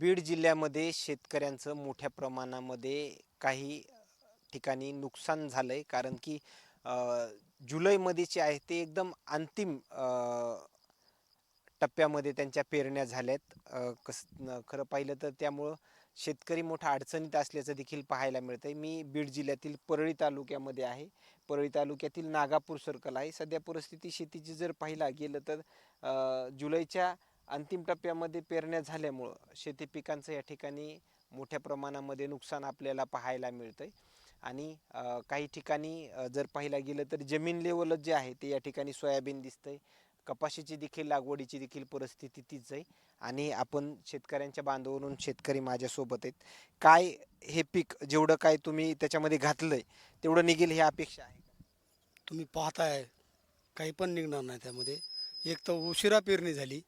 बीड जिल्ह्यामध्ये शेतकऱ्यांचं मोठ्या प्रमाणामध्ये काही ठिकाणी नुकसान झालं आहे कारण की जुलैमध्ये जे आहे ते एकदम अंतिम टप्प्यामध्ये त्यांच्या पेरण्या झाल्यात. कस खरं पाहिलं तर त्यामुळं शेतकरी मोठा अडचणीत असल्याचं देखील पाहायला मिळतं आहे मी बीड जिल्ह्यातील परळी तालुक्यामध्ये आहे. परळी तालुक्यातील नागापूर सर्कल आहे. सध्या परिस्थिती शेतीची जर पाहिला गेलं तर जुलैच्या अंतिम टप्प्यामध्ये पेरण्या झाल्यामुळं शेती पिकांचं या ठिकाणी मोठ्या प्रमाणामध्ये नुकसान आपल्याला पाहायला मिळतं आहे आणि काही ठिकाणी जर पाहायला गेलं तर जमीन लेवलच जे आहे ते या ठिकाणी सोयाबीन दिसतंय. कपाशीची देखील लागवडीची देखील परिस्थिती तीच आहे. आणि आपण शेतकऱ्यांच्या बांधवरून शेतकरी माझ्यासोबत आहेत. काय हे पीक जेवढं काय तुम्ही त्याच्यामध्ये घातलं आहे तेवढं निघेल ही अपेक्षा आहे तुम्ही पाहताय काही पण निघणार नाही त्यामध्ये. एक तर उशिरा पेरणी झाली.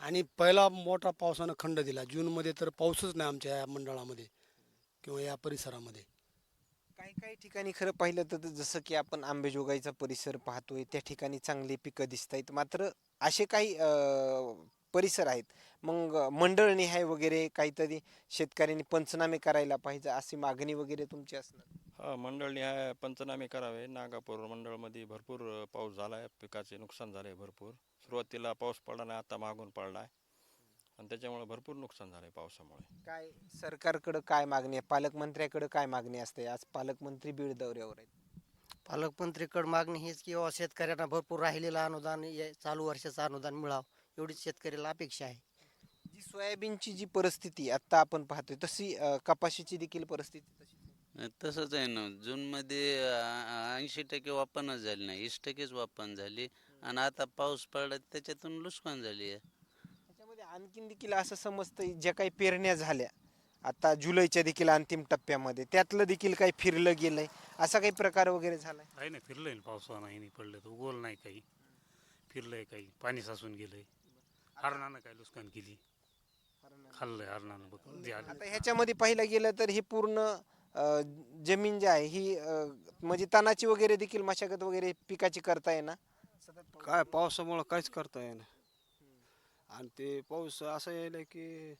आणि पहिला मोठा पावसानं खंड दिला. जूनमध्ये तर पाऊसच नाही आमच्या या मंडळामध्ये किंवा या परिसरामध्ये. काही काही ठिकाणी खरं पाहिलं तर जसं की आपण आंबेजोगाईचा परिसर पाहतोय त्या ठिकाणी चांगली पिकं दिसत आहेत. मात्र असे काही परिसर आहेत. मग मंडळ निहाय वगैरे काहीतरी शेतकऱ्यांनी पंचनामे करायला पाहिजे अशी मागणी वगैरे तुमची असणार? हा मंडळनी हा पंचनामे करावे. नागापूर मंडळमध्ये भरपूर पाऊस झाला आहे पिकाचे नुकसान झाले भरपूर. सुरुवातीला पाऊस पडला नाही आता मागून पडला आहे आणि त्याच्यामुळे भरपूर नुकसान झालं आहे पावसामुळे. काय सरकारकडं काय मागणी आहे? पालकमंत्र्याकडं काय मागणी असते? आज पालकमंत्री बीड दौऱ्यावर आहेत. पालकमंत्रीकडे मागणी हीच की बाबा शेतकऱ्यांना भरपूर राहिलेलं अनुदान या चालू वर्षाचं अनुदान मिळावं. एवढीच शेतकऱ्याला अपेक्षा आहे. जी सोयाबीनची जी परिस्थिती आता आपण पाहतोय तशी अं, कपाशीची देखील परिस्थिती तशी तसंच आहे ना. जूनमध्ये ऐंशी टक्के वापरच झाली नाही. वीस टक्केच वापन झाली. आणि आता पाऊस पडला त्याच्यातून नुकसान झाली आहे. त्याच्यामध्ये आणखीन देखील असं समजतं ज्या काही पेरण्या झाल्या आता जुलैच्या देखील अंतिम टप्प्यामध्ये त्यातलं देखील काही फिरलं गेलंय. असा काही प्रकार वगैरे झालाय? आहे ना फिरलंय ना पावसानं हे नाही पडलं तर उगवलं नाही काही. फिरलंय काही. पाणी साचून गेलंय. हरणानं काय नुकसान केली? खाल्लंय हरणानं बघ जे आलं आता ह्याच्यामध्ये पाहिलं गेलं तर ही पूर्ण जमीन जी आहे ही म्हणजे तणाची वगैरे देखील मशागत वगैरे पिकाची करता येणार काय पावसामुळं काहीच करता येईना. आणि ते पाऊस असं यायला की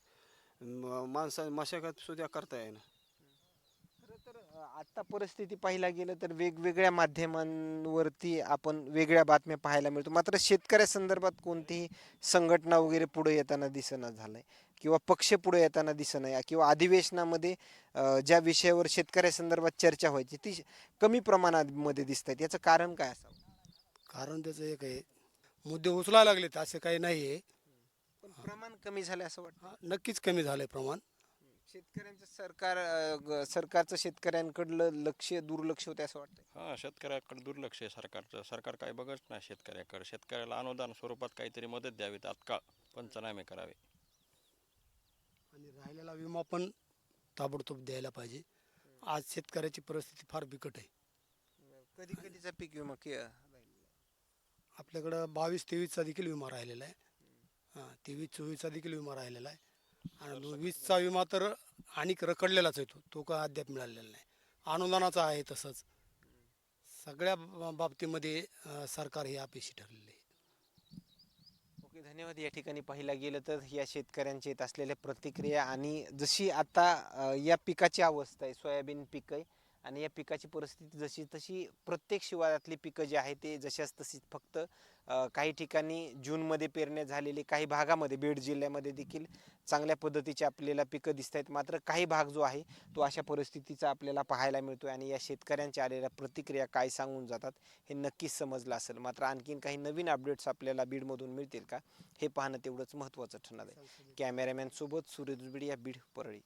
म- माणसा मशागत सुद्धा करता येईना. खरं तर अ, आता परिस्थिती पाहायला गेलं तर वेगवेगळ्या माध्यमांवरती आपण वेगळ्या बातम्या पाहायला मिळतो. मात्र शेतकऱ्या संदर्भात कोणतीही संघटना वगैरे पुढे येताना दिसना झालंय. किंवा पक्ष पुढे येताना दिसणं किंवा अधिवेशनामध्ये ज्या विषयावर शेतकऱ्या संदर्भात चर्चा व्हायची ती कमी प्रमाणामध्ये दिसत आहेत. याचं कारण काय असावं? कारण त्याचं एक आहे मुद्दे उचलायला लागलेत असं काही नाही आहे पण प्रमाण कमी झालं असं वाटतं? हा, नक्कीच कमी झालं आहे प्रमाण. शेतकऱ्यांचं सरकार अ, सरकारचं शेतकऱ्यांकडलं लक्ष दुर्लक्ष होते असं वाटतं हा शेतकऱ्याकडे दुर्लक्ष आहे सरकारचं. सरकार काही बघत नाही शेतकऱ्याकडे. शेतकऱ्याला अनुदान स्वरूपात काहीतरी मदत द्यावी तात्काळ पंचनामे करावे. आणि राहिलेला विमा पण ताबडतोब द्यायला पाहिजे. आज शेतकऱ्याची परिस्थिती फार बिकट आहे. कधी कधीचा पीक विमा कि- आपल्याकडं बावीस तेवीसचा देखील विमा राहिलेला आहे. हां तेवीस चोवीसचा देखील विमा राहिलेला आहे. आणि वीसचा विमा तर आणि रखडलेलाच आहे तो. तो का अद्याप मिळालेला नाही. अनुदानाचा आहे तसंच. सगळ्या बाबतीमध्ये सरकार हे अपेक्षी ठरलेले धन्यवाद. या ठिकाणी पाहिला गेलं तर या शेतकऱ्यांच्या येत असलेल्या प्रतिक्रिया आणि जशी आता या पिकाची अवस्था आहे सोयाबीन पीक आहे आणि या पिकाची परिस्थिती जशी तशी प्रत्येक शिवारातली पिकं जी आहे ते जशाच तशीच फक्त काही ठिकाणी जूनमध्ये पेरण्या झालेली काही भागामध्ये बीड जिल्ह्यामध्ये देखील चांगल्या पद्धतीची आपल्याला पिकं दिसत आहेत मात्र काही भाग जो आहे तो अशा परिस्थितीचा आपल्याला पाहायला मिळतोय आणि या शेतकऱ्यांच्या आलेल्या प्रतिक्रिया काय सांगून जातात हे नक्कीच समजलं असेल. मात्र आणखीन काही नवीन अपडेट्स आपल्याला बीडमधून मिळतील का हे पाहणं तेवढंच महत्त्वाचं ठरणार आहे. कॅमेरामॅन सोबत सूर्य दुबडी या बीड परळी.